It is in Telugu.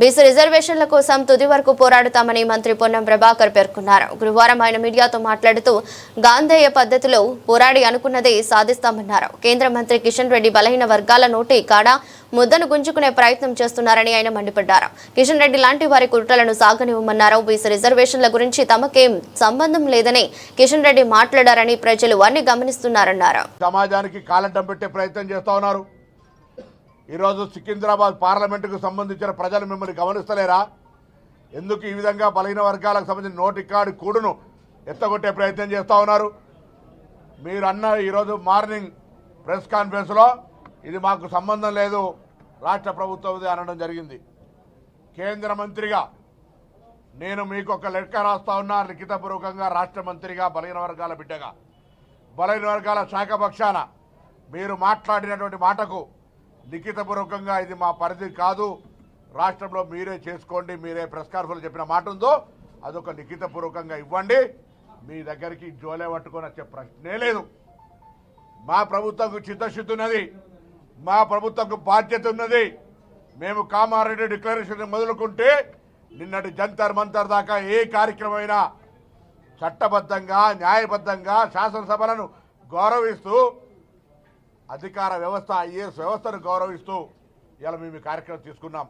బీసీ రిజర్వేషన్ల కోసం తుది వరకు పోరాడుతామని మంత్రి పొన్నం ప్రభాకర్ పేర్కొన్నారు. గురువారం ఆయన మీడియాతో మాట్లాడుతూ గాంధేయ పద్ధతిలో పోరాడి అనుకున్నదే సాధిస్తామన్నారు. కేంద్ర మంత్రి కిషన్ రెడ్డి బలహీన వర్గాల నోటి కాడ ముద్దను గుంజుకునే ప్రయత్నం చేస్తున్నారని ఆయన మండిపడ్డారు. కిషన్ రెడ్డి లాంటి వారి కుట్రలను సాగనివ్వమన్నారు. బీసీ రిజర్వేషన్ల గురించి తమకేం సంబంధం లేదని కిషన్ రెడ్డి మాట్లాడారని ప్రజలు అన్ని గమనిస్తున్నారన్నారు. సమాజానికి కాలంటం పెట్టే ప్రయత్నం ఉన్నారు. ఈరోజు సికింద్రాబాద్ పార్లమెంటుకు సంబంధించిన ప్రజలు మిమ్మల్ని గమనిస్తలేరా? ఎందుకు ఈ విధంగా బలహీన వర్గాలకు సంబంధించిన నోటికాడి కూడును ఎత్తగొట్టే ప్రయత్నం చేస్తూ ఉన్నారు? మీరు అన్న ఈరోజు మార్నింగ్ ప్రెస్ కాన్ఫరెన్స్లో ఇది మాకు సంబంధం లేదు రాష్ట్ర ప్రభుత్వం అనడం జరిగింది. కేంద్ర మంత్రిగా నేను మీకు ఒక లెక్క రాస్తా ఉన్నా లిఖితపూర్వకంగా రాష్ట్ర మంత్రిగా బలహీన వర్గాల బిడ్డగా. బలహీన వర్గాల శాఖ పక్షాన మీరు మాట్లాడినటువంటి మాటకు లిఖితపూర్వకంగా ఇది మా పరిధి కాదు. రాష్ట్రంలో మీరే చేసుకోండి మీరే ప్రెస్ కాన్ఫరెన్స్ చెప్పిన మాట ఉందో అదొక లిఖితపూర్వకంగా ఇవ్వండి. మీ దగ్గరికి జోలే పట్టుకొని వచ్చే ప్రశ్నే లేదు. మా ప్రభుత్వంకు చిత్తశుద్ధి ఉన్నది మా ప్రభుత్వంకు బాధ్యత ఉన్నది. మేము కామారెడ్డి డిక్లరేషన్ మొదలుకుంటే నిన్నటి జంతర్ మంతర్ దాకా ఏ కార్యక్రమమైనా చట్టబద్ధంగా న్యాయబద్ధంగా శాసనసభలను గౌరవిస్తూ అధికార వ్యవస్థ ఐఏఎస్ వ్యవస్థను గౌరవిస్తూ ఇలా మేము ఈ కార్యక్రమం తీసుకున్నాం.